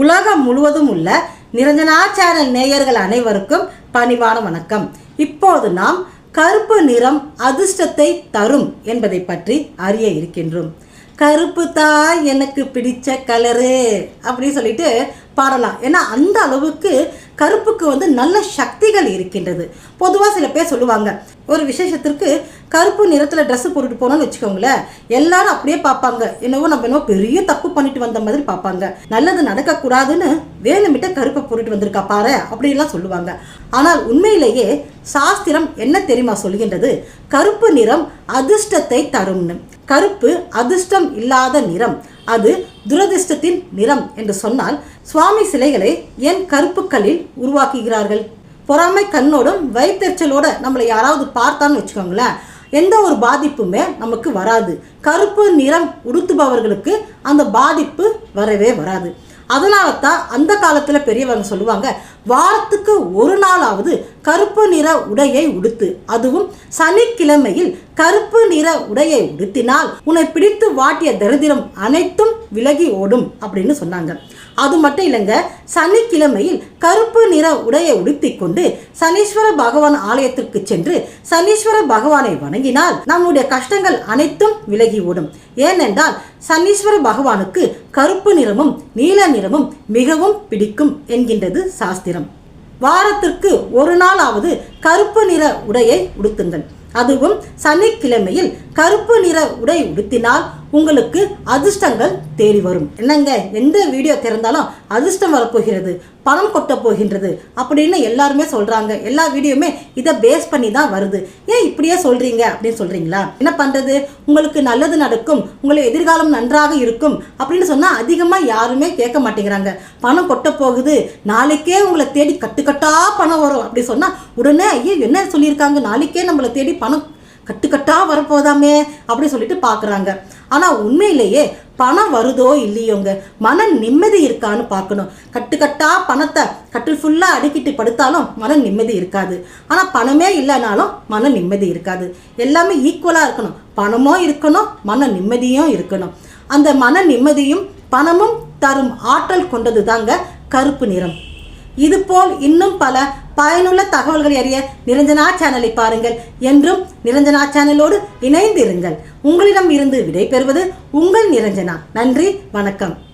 உலகம் முழுவதும் உள்ள நிரஞ்சனா சேனல் நேயர்கள் அனைவருக்கும் பணிவான வணக்கம். இப்போது நாம் கருப்பு நிறம் அதிர்ஷ்டத்தை தரும் என்பதை பற்றி அறிய இருக்கின்றோம். கருப்பு தான் எனக்கு பிடிச்ச கலரு அப்படின்னு சொல்லிட்டு பாடலாம். ஏன்னா அந்த அளவுக்கு கருப்புக்கு வந்து நல்ல சக்திகள் இருக்கின்றது. பொதுவாக சில பேர் சொல்லுவாங்க ஒரு விசேஷத்திற்கு கருப்பு நிறத்தில் ட்ரெஸ் போட்டுட்டு போனோம்னு வச்சுக்கோங்களேன். எல்லாரும் அப்படியே பார்ப்பாங்க. என்னவோ நம்ம என்னவோ பெரிய தப்பு பண்ணிட்டு வந்த மாதிரி பார்ப்பாங்க. நல்லது நடக்கக்கூடாதுன்னு வேணுமிட்ட கருப்பை போட்டுட்டு வந்திருக்கா பாரு அப்படின்லாம் சொல்லுவாங்க. ஆனால் உண்மையிலேயே சாஸ்திரம் என்ன தெரியுமா சொல்கின்றது? கருப்பு நிறம் அதிர்ஷ்டத்தை தரும்னு. கருப்பு அதிர்ஷ்டம் இல்லாத நிறம். அது துரதிர்ஷ்டத்தின் நிறம் என்று சொன்னால் சுவாமி சிலைகளை ஏன் கருப்புக்களில் உருவாக்குகிறார்கள். பொறாமை கண்ணோடும் வயிற்றுச்சலோட நம்மளை யாராவது பார்த்தான்னு வச்சுக்கோங்களேன். எந்த ஒரு பாதிப்புமே நமக்கு வராது. கருப்பு நிறம் உடுத்துபவர்களுக்கு அந்த பாதிப்பு வரவே வராது. அதனால தான் அந்த காலத்தில் பெரியவங்க சொல்லுவாங்க வாரத்துக்கு ஒரு நாளாவது கருப்பு நிற உடையை உடுத்து அதுவும் சனிக்கிழமையில் கருப்பு நிற உடையை உடுத்தினால் உன்னை பிடித்து வாட்டிய தரிதிரம் அனைத்தும் விலகி ஓடும் அப்படின்னு சொன்னாங்க. அது மட்டும் இல்லைங்க சனிக்கிழமையில் கருப்பு நிற உடையை உடுத்தி கொண்டு சனீஸ்வர பகவான் ஆலயத்திற்கு சென்று சனீஸ்வர பகவானை வணங்கினால் நம்முடைய கஷ்டங்கள் அனைத்தும் விலகி ஓடும். ஏனென்றால் சனீஸ்வர பகவானுக்கு கருப்பு நிறமும் நீல நிறமும் மிகவும் பிடிக்கும் என்கின்றது சாஸ்திரம். வாரத்திற்கு ஒரு நாளாவது கருப்பு நிற உடையை உடுத்துங்கள். அதுவும் சனிக்கிழமையில் கருப்பு நிற உடை உடுத்தினால் உங்களுக்கு அதிர்ஷ்டங்கள் தேடி வரும். என்னங்க? எந்த வீடியோ திறந்தாலும் அதிர்ஷ்டம் வரப்போகிறது. பணம் கொட்ட போகின்றது அப்படின்னு எல்லாருமே சொல்றாங்க. எல்லா வீடியோமே இதை பேஸ் பண்ணி தான் வருது. ஏன் இப்படியே சொல்றீங்க அப்படின்னு சொல்றீங்களா? என்ன பண்றது? உங்களுக்கு நல்லது நடக்கும். உங்களை எதிர்காலம் நன்றாக இருக்கும் அப்படின்னு சொன்னா அதிகமா யாருமே கேட்க மாட்டேங்கிறாங்க. பணம் கொட்ட போகுது. நாளைக்கே உங்களை தேடி கட்டுக்கட்டா பணம் வரும் அப்படி சொன்னா உடனே ஐயோ என்ன சொல்லியிருக்காங்க? நாளைக்கே நம்மளை தேடி பணம் கட்டுக்கட்டா வரப்போதாமே அப்படின்னு சொல்லிட்டு பார்க்குறாங்க ஆனால் உண்மையிலேயே பணம் வருதோ இல்லையோங்க? மன நிம்மதி இருக்கான்னு பார்க்கணும். கட்டுக்கட்டா பணத்தை கட்டில் ஃபுல்லாக அடுக்கிட்டு படுத்தாலும் மன நிம்மதி இருக்காது. ஆனால் பணமே இல்லைனாலும் மன நிம்மதி இருக்காது. எல்லாமே ஈக்குவலாக இருக்கணும். பணமும் இருக்கணும் மன நிம்மதியும் இருக்கணும். அந்த மன நிம்மதியும் பணமும் தரும் ஆற்றல் கொண்டது தாங்க கருப்பு நிறம். இதுபோல் இன்னும் பல பயனுள்ள தகவல்கள் அறிய நிரஞ்சனா சேனலை பாருங்கள். என்றும் நிரஞ்சனா சேனலோடு இணைந்திருங்கள். உங்களிடம் இருந்து விடைபெறுவது உங்கள் நிரஞ்சனா. நன்றி வணக்கம்.